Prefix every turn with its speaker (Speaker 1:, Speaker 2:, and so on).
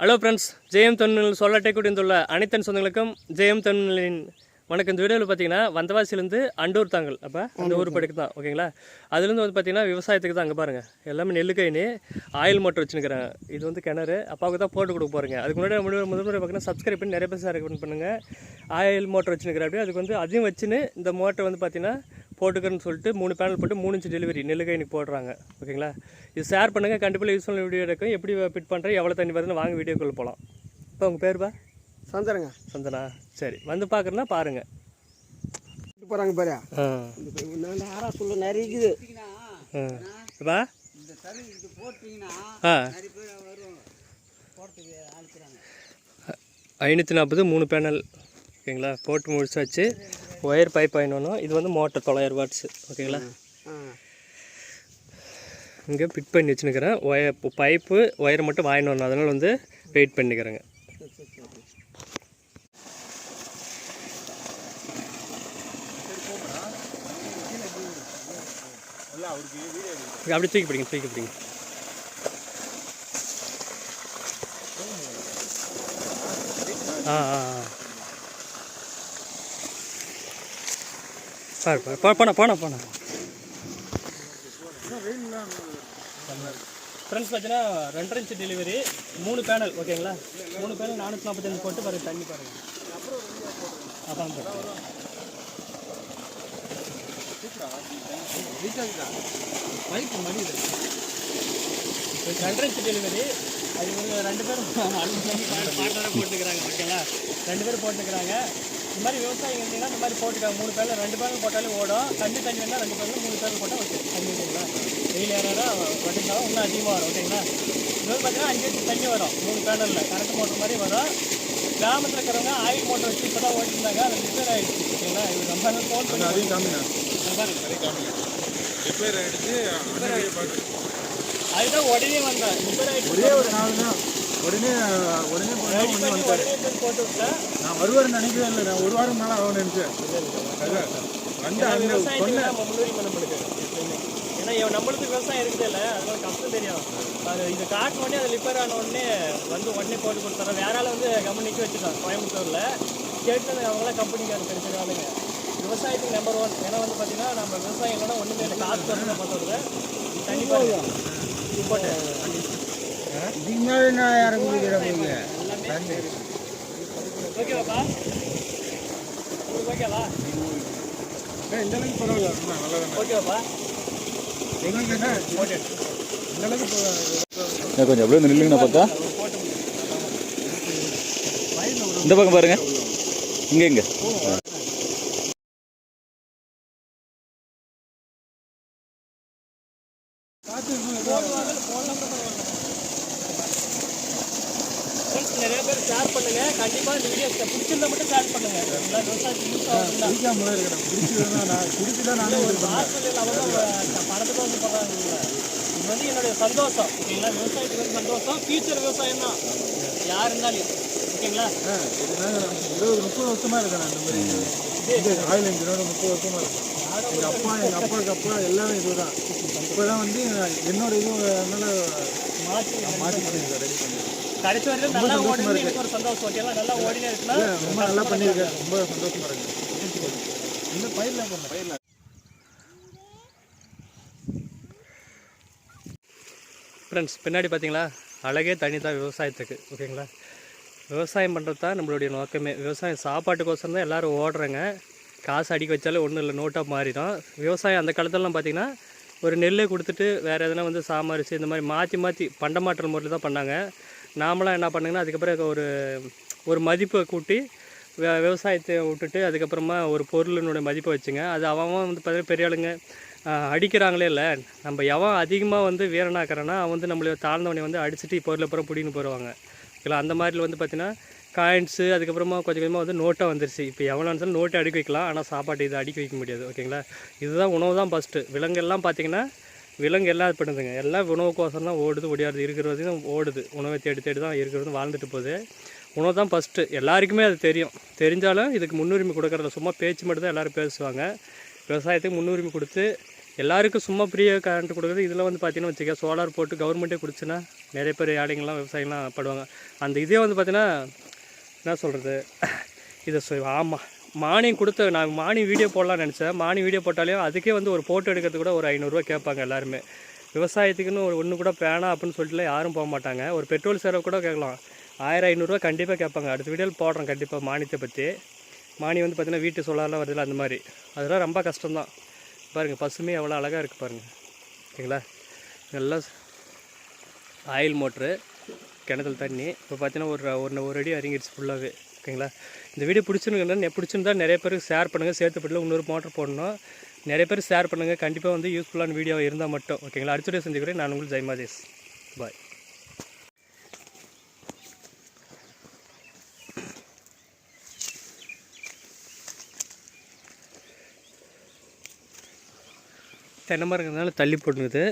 Speaker 1: Hello friends ஜெயம் தொன்னில் சொல்லட்டை குடிந்துள்ள அனைத்தன் சொந்தங்களுக்கும் ஜெயம் தொன்னிலின் வணக்கம். இந்த வீடியோவில் பார்த்தீங்கன்னா வந்தவாசிலேருந்து அண்டூர் தாங்கல் அப்போ அந்த ஊர் படிக்க தான் ஓகேங்களா? அதுலேருந்து வந்து பார்த்தீங்கன்னா விவசாயத்துக்கு தான் அங்கே பாருங்கள் எல்லாமே நெல்லுக்கைனி ஆயில் மோட்டர் வச்சுருக்கிறேன் இது வந்து கிணறு. அப்பாவுக்கு தான் போட்டு கொடுக்க போகிறேங்க அதுக்கு முன்னாடி முதல் முதல் முறை பார்த்தீங்கன்னா சப்ஸ்கிரைப் பண்ணி நிறைய பேர் சார் ரெக்கமெண்ட் பண்ணுங்கள் ஆயில் மோட்டர் வச்சுருக்கிறேன் அப்படியே அதுக்கு வந்து அதையும் வச்சுன்னு இந்த மோட்டர் வந்து பார்த்தீங்கன்னா போட்டுக்கிறேன்னு சொல்லிட்டு மூணு பேனல் போட்டு மூணு இன்ச்சு டெலிவரி நெல்லுக்கைனிக்கு போடுறாங்க. ஓகேங்களா? இது ஷேர் பண்ணுங்கள் கண்டிப்பாக யூஸ்ஃபுல் வீடியோ இருக்கும் எப்படி ஃபிட் பண்ணுறேன் எவ்வளோ தண்ணி வருதுன்னு வாங்க வீடியோக்குள்ளே போகலாம் இப்போ உங்கள் பேருப்பா
Speaker 2: சந்தரங்க.
Speaker 1: சந்தனா. சரி வந்து பார்க்குறேன்னா பாருங்கள்
Speaker 2: போகிறாங்க பாரு. யாரா சொல்ல நிறைய இருக்குது
Speaker 1: ஐநூற்றி நாற்பது மூணு பேனல் ஓகேங்களா? போட்டு முடிச்சாச்சு. ஒயர் பைப் வாங்கினோம் இது வந்து மோட்டர் தொள்ளாயிரம் வாட்ஸ் ஓகேங்களா? இங்கே ஃபிட் பண்ணி வச்சுருக்கிறேன். ஒயர் பைப்பு ஒயர் மட்டும் வாங்கினோம் அதனால் வந்து வெயிட் பண்ணிக்கிறேங்க. அப்படி தூக்கி பிடிங்க தூக்கி பிடிங்க. ஆ ஆ ஆ. சார் போ போன போன போன ஃப்ரெண்ட்ஸ் பார்த்தீங்கன்னா ரெண்டரை இன்ச்சு டெலிவரி மூணு பேனல் ஓகேங்களா மூணு பேனல் நானூற்றி நாற்பத்தஞ்சு போட்டு பாருங்க தண்ணி பாருங்க. அதான் பைக் மடியுது ரெண்டரை இன்ச்சு டெலிவரி அது ரெண்டு பேரும் பாட்டாக போட்டுக்கிறாங்க ஓகேங்களா ரெண்டு பேரும் போட்டுக்கிறாங்க. இந்த மாதிரி விவசாயிங்க இருந்தீங்கன்னா இந்த மாதிரி போட்டுக்காங்க. மூணு பேரில் ரெண்டு பேரும் போட்டாலும் ஓடும். தண்ணி தண்ணி வேணால் ரெண்டு பேரில் மூணு பேரில் போட்டால் ஓகே. தண்ணி ஓகேங்களா வெயில் ஏறாரா வட்டினாலும் இன்னும் அதிகமாக வரும். ஓகேங்களா? வந்து பார்த்தீங்கன்னா அஞ்சு லிட்டர் தண்ணி வரும். மூணு பேனலில். கரண்ட் மோட்டர் மாதிரி வரும். கிராமத்தில் இருக்கிறவங்க ஆயில் மோட்டர் வச்சு இப்போ தான் ஓட்டிருந்தாங்க அது ரிப்பேர் ஆகிடுச்சு ஓகேங்களா? இது ரொம்ப நாள் ஃபோன் பண்ணி
Speaker 3: அதையும் காமிங்க ரிப்பேர் ஆகிடுச்சு
Speaker 1: அதுதான் உடனே வந்தேன். ரிப்பேர் ஆகிடுச்சு
Speaker 3: ஒரே ஒரு நாள் தான் உடனே உடனே
Speaker 1: பண்ணி
Speaker 3: வந்துட்டாரு நான் வருவாருன்னு நினைக்கவே இல்லை. நான் ஒரு வாரம் மேலே ஆகும் நினைச்சேன். வந்து அந்த சொன்ன.
Speaker 1: ஏன்னா நம்மளுக்கு விவசாயம் இருக்குது இல்லை. அதனால கஷ்டம் தெரியும். அது இது காட்டின உடனே அது ரிப்பேர் ஆன உடனே வந்து உடனே போட்டு கொடுத்துறோம் வேற ஆள் வந்து கம்பெனிக்கு வச்சுட்டான் கோயம்புத்தூரில். கேட்டு அவங்களாம் கம்பெனிக்காரங்க பெரிய பெரிய ஆளுங்க. விவசாயத்துக்கு நம்பர் ஒன் ஏன்னா வந்து பார்த்தீங்கன்னா நம்ம விவசாயம் இல்லைன்னா ஒன்றுமே இல்லை. காசு வந்து நம்ம பண்ணுறது தண்ணி போட்டு.
Speaker 3: இதுக்கு மேலே நான் இறங்குது
Speaker 1: ஓகேவாப்பா ஓகேவா
Speaker 3: இந்த அளவுக்கு பரவாயில்ல. நல்லா தானே
Speaker 1: ஓகேவாப்பா?
Speaker 3: இந்த அளவுக்கு
Speaker 4: கொஞ்சம் அப்படியே வந்து நில்லுங்கண்ணா பார்த்தா. இந்த பக்கம் பாருங்க. இங்க இங்க
Speaker 1: ஃப்ரெண்ட்ஸ் நிறைய பேர் ஷேர் பண்ணுங்க. கண்டிப்பா இந்த வீடியோ பிடிச்சிருந்தா மட்டும் ஷேர் பண்ணுங்க. விவசாயத்துக்கு யூஸ் ஆகுதுல்ல
Speaker 3: பிடிக்காமலாம் இருக்கிறேன் பிடிச்சதுன்னா நான் பிடிச்சிதான் நானே இது பண்ணேன்
Speaker 1: பார்சல் இல்லாமல் பணத்துக்கு வந்து போடுறாங்கல்ல இது வந்து என்னுடைய சந்தோஷம். ஓகேங்களா? விவசாயத்துக்கு வந்து சந்தோஷம். ஃபியூச்சர் விவசாயம் தான். யார் இருந்தாலும். ஓகேங்களா?
Speaker 3: இது இருபது முப்பது வருஷமா இருக்கேன் இந்த மாதிரி. இது ஆயில் இன்ஜினோட முப்பது வருஷமா இருக்கேன். எங்க அப்பா எங்க அப்பாவுக்கு அப்பா எல்லாமே இதுதான். இப்போதான் வந்து என்னோட இது அதனால
Speaker 1: மாற்றி
Speaker 3: மாற்றி ரெடி பண்ணி.
Speaker 1: கடைசி வரைக்கும் நல்லா ஓடினு எனக்கு ஒரு சந்தோஷம். ஓகேங்களா நல்லா ஓடினே இருக்குன்னா
Speaker 3: ரொம்ப நல்லா பண்ணியிருக்கேன் ரொம்ப சந்தோஷமா இருக்கு. இந்த பயிரில் பண்ண பயிரில்
Speaker 1: ஃப்ரெண்ட்ஸ் பின்னாடி பார்த்தீங்களா? அழகே தனி தான் விவசாயத்துக்கு ஓகேங்களா? விவசாயம் பண்ணுறது தான் நம்மளுடைய நோக்கமே. விவசாயம் சாப்பாட்டுக்கோசரம் தான் எல்லோரும் ஓடுறாங்க. காசு அடிக்க வச்சாலே ஒன்றும் இல்லை நோட்டாக மாறிடும். விவசாயம் அந்த காலத்துலலாம் பார்த்தீங்கன்னா ஒரு நெல்லை கொடுத்துட்டு வேறு எதனா வந்து சாமரிச்சு இந்த மாதிரி மாற்றி மாற்றி பண்டமாற்றல் முறையில் தான் பண்ணாங்க. நாமளாம் என்ன பண்ணுங்கன்னா அதுக்கப்புறம் ஒரு ஒரு மதிப்பை கூட்டி விவசாயத்தை விட்டுட்டு அதுக்கப்புறமா ஒரு பொருளினுடைய மதிப்பை வச்சுங்க. அது அவன் வந்து பார்த்தீங்கன்னா பெரிய ஆளுங்க. அடிக்கிறாங்களே இல்லை. நம்ம எவன் அதிகமாக வந்து வீரனாக்குறான்னா அவன் வந்து நம்மளை தாழ்ந்தவனை வந்து அடிச்சுட்டு பொருளை அப்புறம் பிடின்னு போயிடுவாங்க. ஓகேங்களா அந்த மாதிரில வந்து பார்த்தீங்கன்னா காயின்ஸு அதுக்கப்புறமா கொஞ்சம் கொஞ்சமாக வந்து நோட்டாக வந்துருச்சு. இப்போ எவ்வளோ இருந்தாலும் நோட்டை அடிக்க வைக்கலாம். ஆனால் சாப்பாட்டு இதை அடுக்கி வைக்க முடியாது. ஓகேங்களா? இதுதான் உணவு தான் ஃபஸ்ட்டு விலங்கெல்லாம் பார்த்தீங்கன்னா விலங்கு எல்லாம் இது பண்ணுதுங்க. எல்லாம் உணவுக்கோசரம் தான் ஓடுது ஒடியாருது இருக்கிறது ஓடுது. உணவை தேடி தேடி தான் இருக்கிறது வாழ்ந்துட்டு போகுது. உணவு தான் ஃபஸ்ட்டு எல்லாருக்குமே அது தெரியும். தெரிஞ்சாலும் இதுக்கு முன்னுரிமை கொடுக்குறதில்ல. சும்மா பேச்சு மட்டும் தான் எல்லோரும் பேசுவாங்க. விவசாயத்துக்கு முன்னுரிமை கொடுத்து எல்லாருக்கும் சும்மா ஃப்ரீயாக கரண்ட் கொடுக்குறது. இதில் வந்து பார்த்தீங்கன்னா வச்சுக்க சோலார் போட்டு கவர்மெண்ட்டே கொடுத்துன்னா நிறைய பேர் ஏழைங்கள்லாம் விவசாயிகள்லாம் படுவாங்க. அந்த இதே வந்து பார்த்திங்கன்னா என்ன சொல்கிறது இதை ஆமாம் மானியம் கொடுத்த நான் மானியம் வீடியோ போடலாம்னு நினச்சேன். மானியம் வீடியோ போட்டாலே அதுக்கே வந்து ஒரு ஃபோட்டோ எடுக்கிறதுக்கு கூட ஒரு ஐநூறுரூவா கேட்பாங்க எல்லாருமே. விவசாயத்துக்குன்னு ஒரு ஒன்று கூட பேனா அப்படின்னு சொல்லிட்டுலாம் யாரும் போக மாட்டாங்க. ஒரு பெட்ரோல் செலவு கூட கேட்கலாம். ஆயிரம் ஐநூறுரூவா கண்டிப்பாக கேட்பாங்க. அடுத்த வீடியோவில் போடுறேன் கண்டிப்பாக மானியத்தை பற்றி மானியம் வந்து பார்த்திங்கன்னா வீட்டு சோலார்லாம் வருதுல அந்த மாதிரி. அதெல்லாம் ரொம்ப கஷ்டம்தான். பாருங்கள் பசுமை எவ்வளோ அழகாக இருக்குது பாருங்கள் ஓகேங்களா நல்லா ஆயில் மோட்ரு கிணத்துல தண்ணி. இப்போ பார்த்தீங்கன்னா ஒரு ஒரு ஒரு அடி இறங்கிடுச்சு ஃபுல்லாகவே ஓகேங்களா? இந்த வீடியோ பிடிச்சிருந்தா பிடிச்சிருந்தா நிறைய பேருக்கு ஷேர் பண்ணுங்கள் சேர்த்துப்பட்டில் இன்னொரு மோட்டர் போடணும். நிறைய பேர் ஷேர் பண்ணுங்கள் கண்டிப்பாக வந்து யூஸ்ஃபுல்லான வீடியோ இருந்தால் மட்டும். ஓகேங்களா? அடுத்த வீடியோ செஞ்சுக்கிறேன் நான் உங்களுக்கு ஜெயமாதேஷ் பாய் தென்னை மரங்கிறதுனால தள்ளி போட்டுனுது